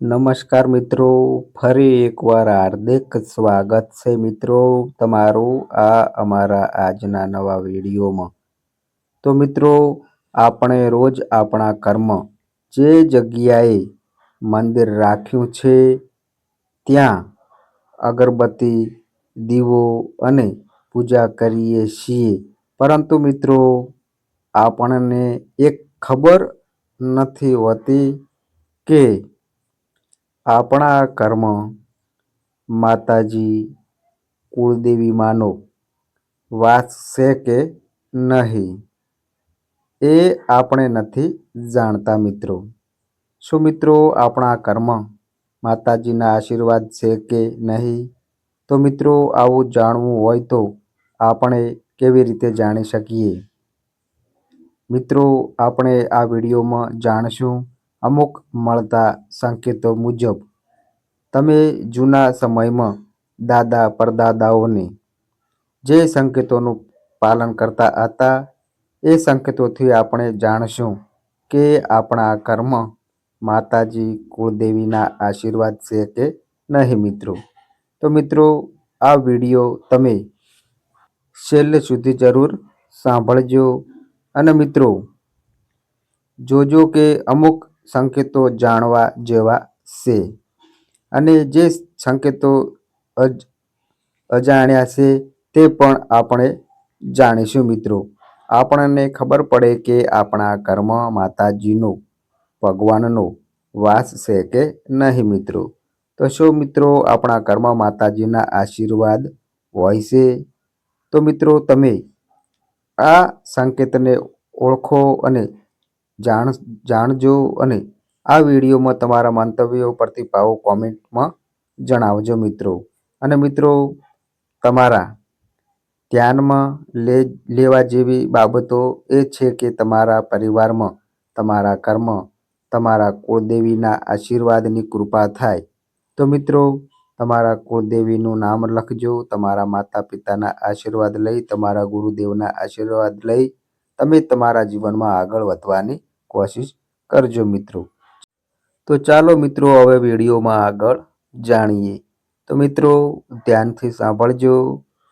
નમસ્કાર મિત્રો, ફરી એકવાર હાર્દિક સ્વાગત છે મિત્રો તમારું આ અમારા આજના નવા વિડીયોમાં. તો મિત્રો, આપણે રોજ આપણા કર્મ જે જગ્યાએ મંદિર રાખ્યું છે, ત્યાં અગરબત્તી, દીવો અને પૂજા કરીએ છીએ. પરંતુ મિત્રો, આપણને એક ખબર નથી હોતી કે આપણા કર્મ માતાજી કુળદેવીમાંનો વાસ છે કે નહીં? એ આપણે નથી જાણતા મિત્રો. શું મિત્રો આપણા કર્મ માતાજીના આશીર્વાદ છે કે નહીં? તો મિત્રો આવું જાણવું હોય તો આપણે કેવી રીતે જાણી શકીએ? મિત્રો, આપણે આ વિડીયોમાં જાણશું અમુક મળતા સંકેતો મુજબ, તમે જૂના સમયમાં દાદા પરદાદાઓને જે સંકેતોનું પાલન કરતા હતા, એ સંકેતોથી આપણે જાણશું કે આપણા કર્મ માતાજી કુળદેવીના આશીર્વાદ છે કે નહીં મિત્રો? તો મિત્રો, આ વીડિયો તમે છેલ્લે સુધી જરૂર સાંભળજો. અને મિત્રો, જોજો કે અમુક સંકેતો જાણવા જેવા છે. અને જે સંકેતો અજ, અજાણ્યા છે તે પણ આપણે જાણીશું મિત્રો. આપણને ખબર પડે કે આપણા કર્મ માતાજીનો, ભગવાનનો વાસ છે કે નહીં મિત્રો? તો શું મિત્રો આપણા કર્મ માતાજીના આશીર્વાદ હોય છે? તો મિત્રો તમે આ સંકેતને ઓળખો અને જાણ, જાણજો અને આ વિડીયોમાં તમારા મંતવ્યો પ્રતિભાવો કોમેન્ટમાં જણાવજો મિત્રો. અને મિત્રો, તમારા ધ્યાનમાં લે, લેવા જેવી બાબતો એ છે કે તમારા પરિવારમાં તમારા કર્મ, તમારા કુળદેવીના આશીર્વાદની કૃપા થાય. તો મિત્રો, તમારા કુળદેવીનું નામ લખજો, તમારા માતા પિતાના આશીર્વાદ લઈ, તમારા ગુરુદેવના આશીર્વાદ લઈ, તમે તમારા જીવનમાં આગળ વધવાની કોશિશ કરજો મિત્રો. તો ચાલો મિત્રો હવે વિડીયોમાં આગળ જાણીએ. તો મિત્રો ધ્યાનથી સાંભળજો.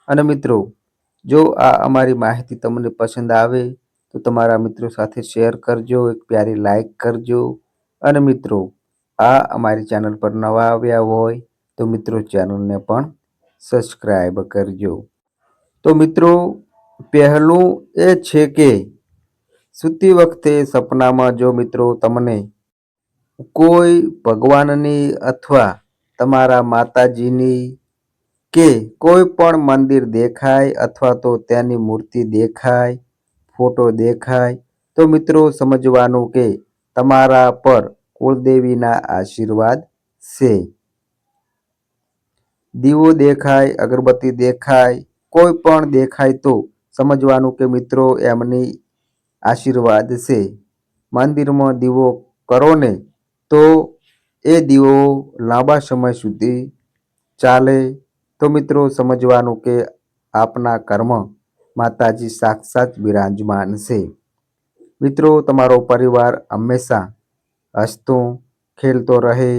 અને મિત્રો, જો આ અમારી માહિતી તમને પસંદ આવે, તો તમારા મિત્રો સાથે શેર કરજો, એક પ્યારી લાઈક કરજો. અને મિત્રો, આ અમારી ચેનલ પર નવા આવ્યા હોય, તો મિત્રો ચેનલને પણ સબસ્ક્રાઈબ કરજો. તો મિત્રો, પહેલું એ છે કે સૂતી વખતે સપનામાં જો મિત્રો તમને કોઈ ભગવાનની અથવા તમારા માતાજીની કે કોઈ પણ મંદિર દેખાય અથવા તો તેની મૂર્તિ દેખાય, ફોટો દેખાય, તો મિત્રો સમજવાનું કે તમારા પર કુળદેવીના આશીર્વાદ છે. દીવો દેખાય, અગરબત્તી દેખાય, કોઈ પણ દેખાય તો સમજવાનું કે મિત્રો એમની આશીર્વાદ છે. મંદિરમાં દીવો કરો ને તો એ દીવો લાંબા સમય સુધી ચાલે. તો મિત્રો સમજવાનું કે આપના કર્મ માતાજી સાક્ષાત બિરાજમાન છે. મિત્રો તમારો પરિવાર હંમેશા હસતો, ખેલતો રહે.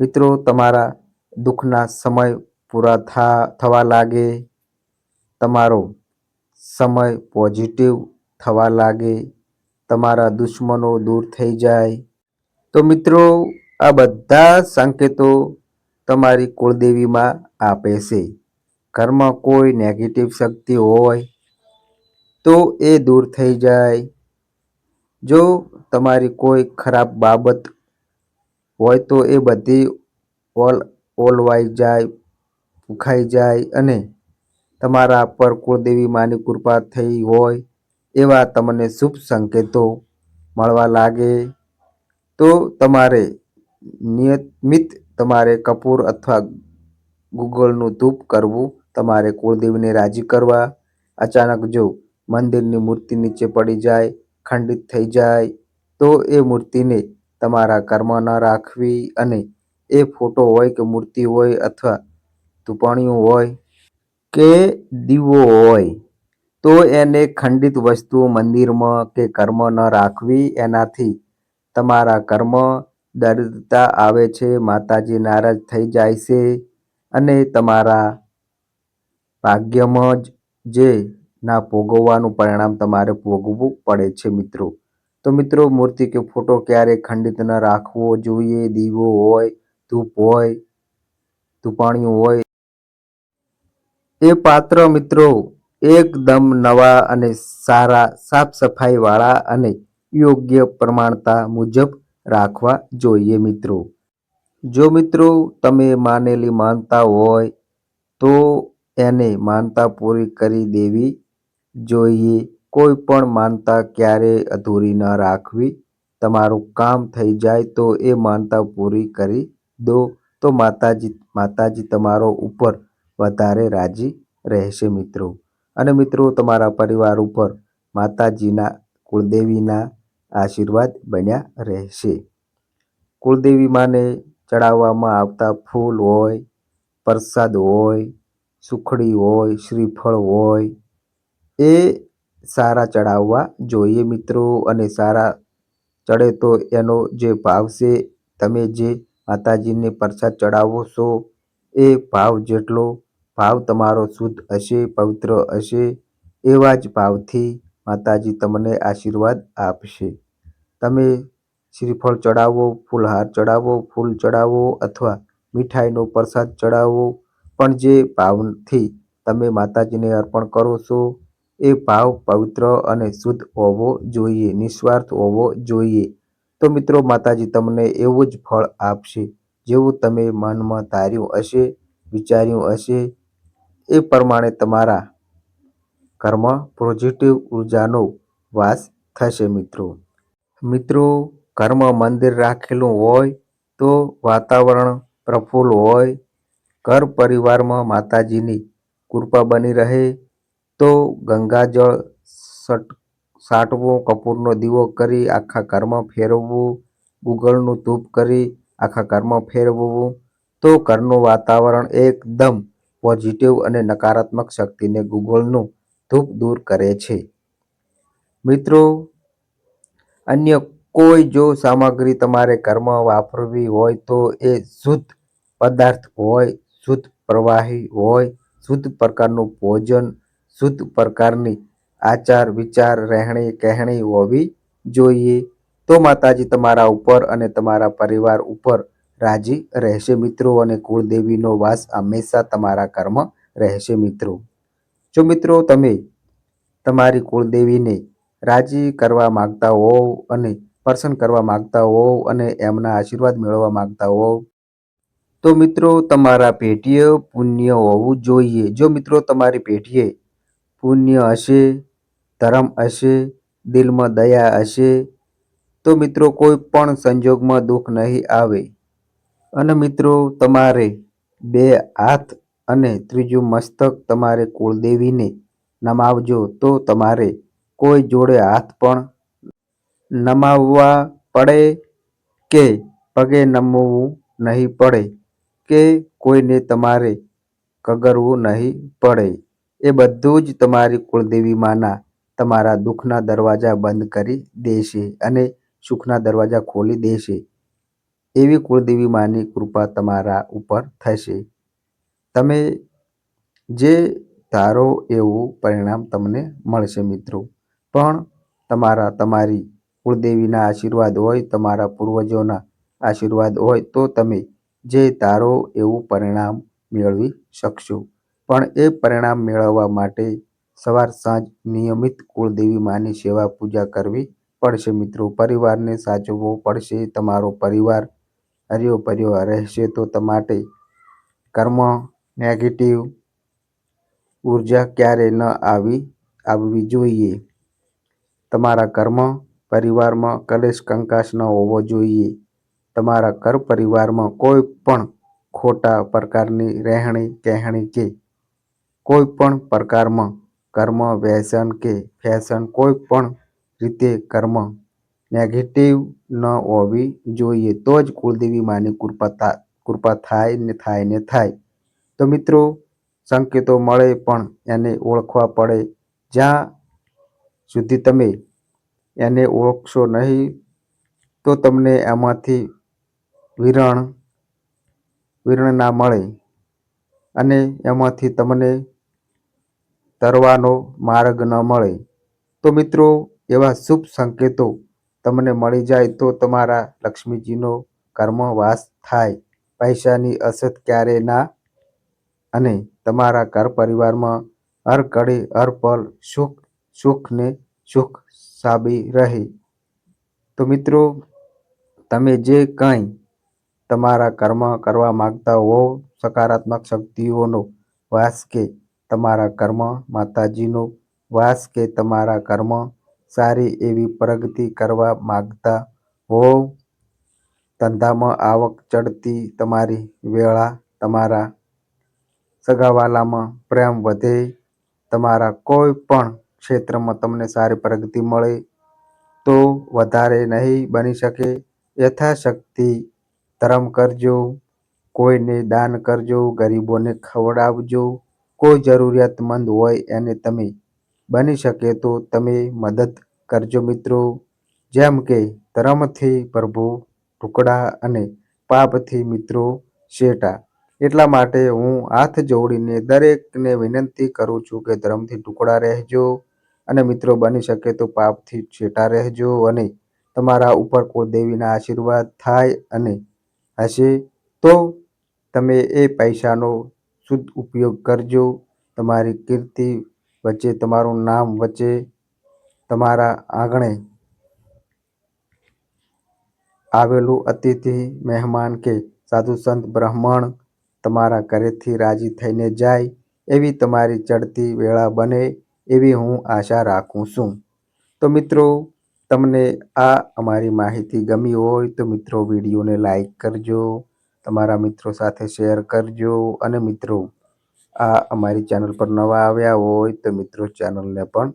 મિત્રો તમારા દુઃખના સમય પૂરા થવા લાગે. તમારો સમય પોઝિટિવ થવા લાગે, તમારા દુશ્મનો દૂર થઈ જાય. તો મિત્રો, આ બધા સંકેતો તમારી કુળદેવીમાં આપે છે. ઘરમાં કોઈ નેગેટિવ શક્તિ હોય તો એ દૂર થઈ જાય. જો તમારી કોઈ ખરાબ બાબત હોય તો એ બધી ઓલ, ઓલવાઈ જાય, ભૂખાઈ જાય અને તમારા પર કુળદેવી માની કૃપા થઈ હોય એવા તમને શુભ સંકેતો મળવા લાગે તો તમારે નિયમિત તમારે કપૂર અથવા ગુગળનું ધૂપ કરવું, તમારે કુળદેવીને રાજી કરવા. અચાનક જો મંદિરની મૂર્તિ નીચે પડી જાય, ખંડિત થઈ જાય, તો એ મૂર્તિને તમારા કર્મમાં ન રાખવી અને એ ફોટો હોય કે મૂર્તિ હોય અથવા ધૂપણિયું હોય કે દીવો હોય, તો એને ખંડિત વસ્તુ મંદિરમાં કે કર્મ ન રાખવી એનાથી તમારા કર્મ દરિદ્રતા આવે છે, માતાજી નારાજ થઈ જાય છે અને તમારા ભાગ્યમાં જ જે ના ભોગવવાનું પરિણામ તમારે ભોગવવું પડે છે મિત્રો. તો મિત્રો, મૂર્તિ કે ફોટો ક્યારેય ખંડિત ન રાખવો જોઈએ? દીવો હોય, ધૂપ હોય, ધૂપાણિયું હોય એ પાત્ર મિત્રો એકદમ નવા અને સારા સાફ સફાઈ વાળા અને યોગ્ય પ્રમાણતા મુજબ રાખવા જોઈએ મિત્રો. જો મિત્રો તમે માનેલી માનતા હોય તો એને માનતા પૂરી કરી દેવી જોઈએ. કોઈ પણ માનતા ક્યારેય અધૂરી ન રાખવી. તમારું કામ થઈ જાય તો એ માનતા પૂરી કરી દો. તો માતાજી માતાજી તમારો ઉપર વધારે રાજી રહેશે મિત્રો. અને મિત્રો, તમારા પરિવાર ઉપર માતાજીના, કુળદેવીના આશીર્વાદ બન્યા રહેશે. કુળદેવી માને ચડાવવામાં આવતા ફૂલ હોય, પ્રસાદ હોય, સુખડી હોય, શ્રીફળ હોય, એ સારા ચડાવવા જોઈએ મિત્રો. અને સારા ચડે તો એનો જે ભાવ છે, તમે જે માતાજીને પ્રસાદ ચડાવો છો, એ ભાવ જેટલો ભાવ તમારો શુદ્ધ હશે, પવિત્ર હશે એવા જ ભાવથી માતાજી તમને આશીર્વાદ આપશે. તમે શ્રીફળ ચડાવો, ફૂલહાર ચડાવો, ફૂલ ચડાવો અથવા મીઠાઈનો પ્રસાદ ચડાવો, પણ જે ભાવથી તમે માતાજીને અર્પણ કરો છો, એ ભાવ પવિત્ર અને શુદ્ધ હોવો જોઈએ, નિસ્વાર્થ હોવો જોઈએ. તો મિત્રો, માતાજી તમને એવું જ ફળ આપશે જેવું તમે મનમાં ધાર્યું હશે, વિચાર્યું હશે એ પ્રમાણે તમારા ઘરમાં પોઝિટિવ ઉર્જાનો વાસ થશે મિત્રો. મિત્રો ઘરમાં મંદિર રાખેલું હોય તો વાતાવરણ પ્રફુલ્લ હોય, ઘર પરિવારમાં માતાજીની કૃપા બની રહે, તો ગંગાજળ સટ, સાટવો, કપૂરનો દીવો કરી આખા ઘરમાં ફેરવવું ગુગળનું ધૂપ કરી આખા ઘરમાં ફેરવવું, તો ઘરનું વાતાવરણ એકદમ પોઝિટિવ અને નકારાત્મક શક્તિને ગૂગલનું ધૂપ દૂર કરે છે. મિત્રો, અન્ય કોઈ જો સામગ્રી તમારે ઘરમાં વાપરવી હોય તો એ શુદ્ધ પદાર્થ હોય, શુદ્ધ પ્રવાહી હોય, શુદ્ધ પ્રકારનું ભોજન, શુદ્ધ પ્રકારની આચાર, વિચાર, રહેણી, કહેણી હોવી જોઈએ. તો માતાજી તમારા ઉપર અને તમારા પરિવાર ઉપર રાજી રહેશે મિત્રો અને કુળદેવીનો વાસ હંમેશા તમારા કર્મ રહેશે મિત્રો. જો મિત્રો તમે તમારી કુળદેવીને રાજી કરવા માંગતા હોવ અને પ્રસન્ન કરવા માંગતા હોવ અને એમના આશીર્વાદ મેળવવા માંગતા હોવ, તો મિત્રો તમારા પેઢીએ પુણ્ય હોવું જોઈએ. જો મિત્રો તમારી પેઢીએ પુણ્ય હશે, ધર્મ હશે, દિલમાં દયા હશે, તો મિત્રો કોઈ પણ સંજોગમાં દુઃખ નહીં આવે. અને મિત્રો, તમારે બે હાથ અને ત્રીજું મસ્તક તમારે કુળદેવીને નમાવજો. તો તમારે કોઈ જોડે હાથ પણ નમાવવા પડે કે પગે નમવું નહીં પડે કે કોઈને તમારે કગરવું નહીં પડે? એ બધું જ તમારી કુળદેવી માના તમારા દુઃખના દરવાજા બંધ કરી દેશે અને સુખના દરવાજા ખોલી દેશે. એવી કુળદેવી માની કૃપા તમારા ઉપર થશે. તમે જે ધારો એવું પરિણામ તમને મળશે મિત્રો. પણ તમારા, તમારી કુળદેવીના આશીર્વાદ હોય, તમારા પૂર્વજોના આશીર્વાદ હોય, તો તમે જે ધારો એવું પરિણામ મેળવી શકશો. પણ એ પરિણામ મેળવવા માટે સવાર સાંજ નિયમિત કુળદેવી માની સેવા પૂજા કરવી પડશે મિત્રો. પરિવારને સાચવવો પડશે. તમારો પરિવાર હર્યો પર્યો રહેશે તો તમારે કર્મ નેગેટિવ ઊર્જા ક્યારે ન આવી, આવવી જોઈએ. તમારા કર્મ પરિવારમાં કલેશ કંકાસ ન હોવો જોઈએ. તમારા ઘર પરિવારમાં કોઈ પણ ખોટા પ્રકારની રહેણી કહેણી કે કોઈ પણ પ્રકારમાં કર્મ, વ્યસન કે ફેશન કોઈ પણ રીતે ઘરમાં નેગેટિવ ન હોવી જોઈએ તો જ કુળદેવી માની કૃપા કૃપા થાય ને થાય ને થાય. તો મિત્રો, સંકેતો મળે પણ એને ઓળખવા પડે. જ્યાં સુધી તમે એને ઓળખશો નહીં, તો તમને એમાંથી વિરણ વિરણ ના મળે અને એમાંથી તમને તરવાનો માર્ગ ન મળે. તો મિત્રો, એવા શુભ સંકેતો તમને મળી જાય તો તમારા લક્ષ્મીજીનો કર્મ વાસ થાય. પૈસાની અછત ક્યારે ના? અને તમારા ઘર પરિવારમાં હર કડી હર પલ સુખ સુખ ને સુખ સાબી રહે. તો મિત્રો, તમે જે કંઈ તમારા કર્મ કરવા માંગતા હો, સકારાત્મક શક્તિઓનો વાસ કે તમારા કર્મ માતાજીનો વાસ કે તમારા કર્મ સારી એવી પ્રગતિ કરવા માંગતા હોવ, ધંધામાં આવક ચડતી તમારી વેળા તમારા સગાવાલામાં પ્રેમ વધે. તમારા કોઈ પણ ક્ષેત્રમાં તમને સારી પ્રગતિ મળે તો વધારે નહીં બની શકે. યથાશક્તિ ધર્મ કરજો કોઈને દાન કરજો ગરીબોને ખવડાવજો. કોઈ જરૂરિયાતમંદ હોય એને તમે બની શકે તો તમે મદદ કરજો મિત્રો. જેમ કે ધર્મથી પ્રભુ ઢુકડા અને પાપથી મિત્રો શેટા એટલા માટે હું હાથ જોડીને દરેકને વિનંતી કરું છું કે ધર્મથી ટુકડા રહેજો અને મિત્રો બની શકે તો પાપથી છેટા રહેજો અને તમારા ઉપર કુળદેવીના આશીર્વાદ થાય અને હશે તો તમે એ પૈસાનો શુદ્ધ ઉપયોગ કરજો. તમારી કીર્તિ વચ્ચે, તમારું નામ વચ્ચે તમારા આંગણે આવેલું અતિથિ મહેમાન કે સાધુ સંત બ્રાહ્મણ તમારા ઘરેથી રાજી થઈને જાય, એવી તમારી ચડતી વેળા બને એવી હું આશા રાખું છું. તો મિત્રો, તમને આ અમારી માહિતી ગમી હોય તો મિત્રો વિડીયોને લાઈક કરજો, તમારા મિત્રો સાથે શેર કરજો અને મિત્રો, આ અમારી ચેનલ પર નવા આવ્યા હોય તો મિત્રો ચેનલને પણ